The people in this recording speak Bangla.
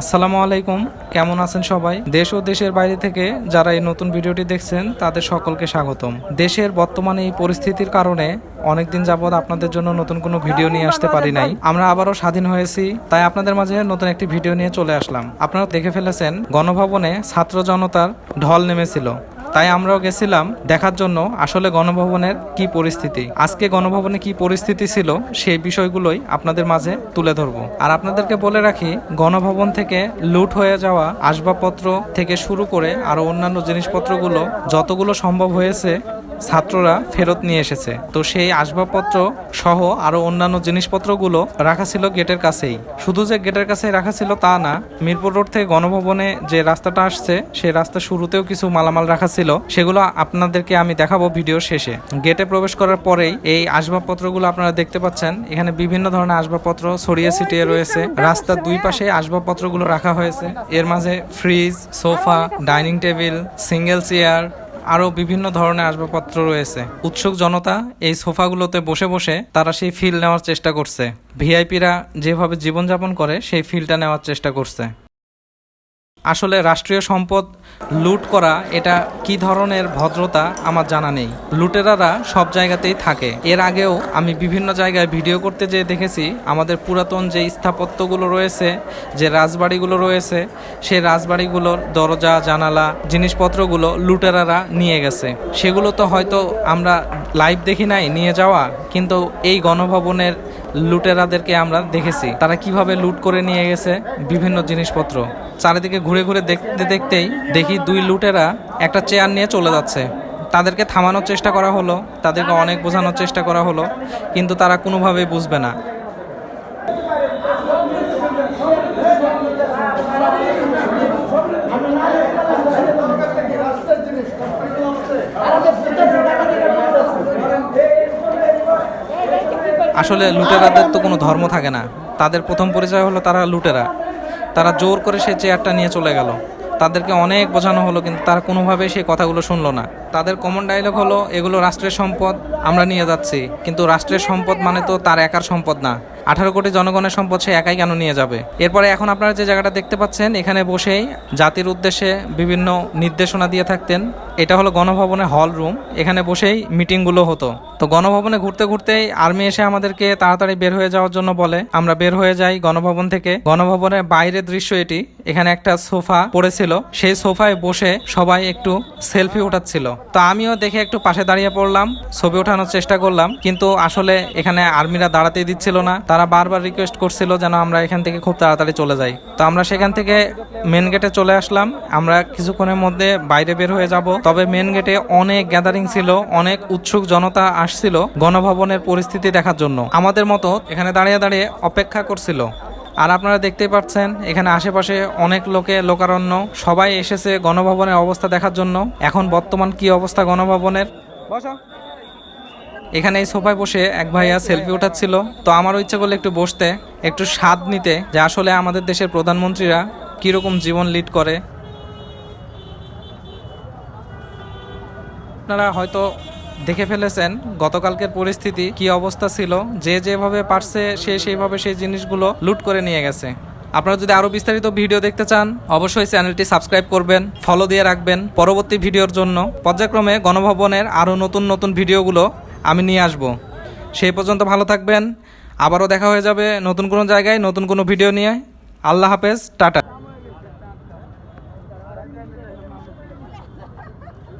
আসসালামু আলাইকুম। কেমন আছেন সবাই? দেশ ও দেশের বাইরে থেকে যারা এই নতুন ভিডিওটি দেখছেন, তাদের সকলকে স্বাগতম। দেশের বর্তমানে এই পরিস্থিতির কারণে অনেকদিন যাবৎ আপনাদের জন্য নতুন কোনো ভিডিও নিয়ে আসতে পারি নাই। আমরা আবারও স্বাধীন হয়েছি, তাই আপনাদের মাঝে নতুন একটি ভিডিও নিয়ে চলে আসলাম। আপনারা দেখে ফেলেছেন, গণভবনে ছাত্র জনতার ঢল নেমেছিল। তাই আমরাও গেছিলাম দেখার জন্য আসলে গণভবনের কি পরিস্থিতি। আজকে গণভবনে কি পরিস্থিতি ছিল সেই বিষয়গুলোই আপনাদের মাঝে তুলে ধরব। আর আপনাদেরকে বলে রাখি, গণভবন থেকে লুট হয়ে যাওয়া আসবাবপত্র থেকে শুরু করে আরও অন্যান্য জিনিসপত্রগুলো যতগুলো সম্ভব হয়েছে ছাত্ররা ফেরত নিয়ে এসেছে। তো সেই আসবাবপত্র সহ আরও অন্যান্য জিনিসপত্রগুলো রাখা ছিল গেটের কাছেই। শুধু যে গেটের কাছে রাখা ছিল তা না, মিরপুর রোড থেকে গণভবনে যে রাস্তাটা আসছে সেই রাস্তার শুরুতেও কিছু মালামাল রাখা ছিল। সেগুলো আপনাদেরকে আমি দেখাবো ভিডিও শেষে। গেটে প্রবেশ করার পরেই এই আসবাবপত্রগুলো আপনারা দেখতে পাচ্ছেন। এখানে বিভিন্ন ধরনের আসবাবপত্র ছড়িয়ে ছিটিয়ে রয়েছে। রাস্তার দুই পাশে আসবাবপত্রগুলো রাখা হয়েছে। এর মাঝে fridge sofa dining table single chair আরও বিভিন্ন ধরনের আসবাবপত্র রয়েছে। উৎসুক জনতা এই সোফাগুলোতে বসে বসে তারা সেই ফিল নেওয়ার চেষ্টা করছে। ভিআইপিরা যেভাবে জীবনযাপন করে সেই ফিলটা নেওয়ার চেষ্টা করছে। আসলে রাষ্ট্রীয় সম্পদ লুট করা এটা কি ধরনের ভদ্রতা আমার জানা নেই। লুটেরারা সব জায়গাতেই থাকে। এর আগেও আমি বিভিন্ন জায়গায় ভিডিও করতে যেয়ে দেখেছি, আমাদের পুরাতন যে স্থাপত্যগুলো রয়েছে, যে রাজবাড়িগুলো রয়েছে, সেই রাজবাড়িগুলোর দরজা, জানালা, জিনিসপত্রগুলো লুটেরারা নিয়ে গেছে। সেগুলো তো হয়তো আমরা লাইভ দেখি নাই, নিয়ে যাওয়া, কিন্তু এই গণভবনের লুটেরাদেরকে আমরা দেখেছি। তারা কীভাবে লুট করে নিয়ে গেছে বিভিন্ন জিনিসপত্র। চারিদিকে ঘুরে ঘুরে দেখতে দেখতেই দেখি দুই লুটেরা একটা চেয়ার নিয়ে চলে যাচ্ছে। তাদেরকে থামানোর চেষ্টা করা হলো, তাদেরকে অনেক বোঝানোর চেষ্টা করা হলো, কিন্তু তারা কোনোভাবেই বুঝবে না। আসলে লুটেরাদের তো কোনো ধর্ম থাকে না। তাদের প্রথম পরিচয় হলো তারা লুটেরা। তারা জোর করে সে চেয়ারটা নিয়ে চলে গেল। তাদেরকে অনেক বোঝানো হলো, কিন্তু তারা কোনোভাবেই সেই কথাগুলো শুনলো না। তাদের কমন ডায়লগ হলো, এগুলো রাষ্ট্রের সম্পদ, আমরা নিয়ে যাচ্ছি। কিন্তু রাষ্ট্রের সম্পদ মানে তো তার একার সম্পদ না। আঠারো কোটি জনগণের সম্পদ সে একাই কেন নিয়ে যাবে? এরপরে এখন আপনারা যে জায়গাটা দেখতে পাচ্ছেন, এখানে বসেই জাতির উদ্দেশ্যে বিভিন্ন নির্দেশনা দিয়ে থাকতেন। এটা হলো গণভবনের হল রুম। এখানে বসেই মিটিংগুলো হতো। তো গণভবনে ঘুরতে ঘুরতেই আর্মি এসে আমাদেরকে তাড়াতাড়ি বের হয়ে যাওয়ার জন্য বলে, আমরা বের হয়ে যাই গণভবন থেকে। গণভবনের বাইরের দৃশ্য এটি। এখানে একটা সোফা পড়েছিল। সেই সোফায় বসে সবাই একটু সেলফি ওঠাচ্ছিল তো আমিও দেখে একটু পাশে দাঁড়িয়ে পড়লাম, ছবি ওঠানোর চেষ্টা করলাম। কিন্তু আসলে এখানে আর্মিরা দাঁড়াতেই দিচ্ছিল না। তারা বারবার রিকোয়েস্ট করছিল যেন আমরা এখান থেকে খুব তাড়াতাড়ি চলে যাই। তো আমরা সেখান থেকে মেন গেটে চলে আসলাম। আমরা কিছুক্ষণের মধ্যে বাইরে বের হয়ে যাব। তবে মেন গেটে অনেক গ্যাদারিং ছিল, অনেক উৎসুক জনতা আসছিল গণভবনের পরিস্থিতি দেখার জন্য। আমাদের মতো এখানে দাঁড়িয়ে দাঁড়িয়ে অপেক্ষা করছিল। আর আপনারা দেখতেই পাচ্ছেন, এখানে আশেপাশে অনেক লোকে লোকারণ্য। সবাই এসেছে গণভবনের অবস্থা দেখার জন্য। এখন বর্তমান কি অবস্থা গণভবনের? বসো। এখানে এই সোফায় বসে এক ভাইয়া সেলফি ওঠাচ্ছিল তো আমারও ইচ্ছা করলে একটু বসতে, একটু স্বাদ নিতে যে আসলে আমাদের দেশের প্রধানমন্ত্রীরা কীরকম জীবন লিড করে। আপনারা হয়তো দেখে ফেলেছেন গতকালকের পরিস্থিতি, কি অবস্থা ছিল। যে যেভাবে পারছে, সে সেইভাবে সেই জিনিসগুলো লুট করে নিয়ে গেছে। আপনারা যদি আরও বিস্তারিত ভিডিও দেখতে চান, অবশ্যই চ্যানেলটি সাবস্ক্রাইব করবেন, ফলো দিয়ে রাখবেন। পরবর্তী ভিডিওর জন্য পর্যায়ক্রমে গণভবনের আরও নতুন নতুন ভিডিওগুলো আমি নিয়ে আসব। সেই পর্যন্ত ভালো থাকবেন। আবারও দেখা হয়ে যাবে নতুন কোনো জায়গায়, নতুন কোনো ভিডিও নিয়ে। আল্লাহ হাফেজ, টাটা।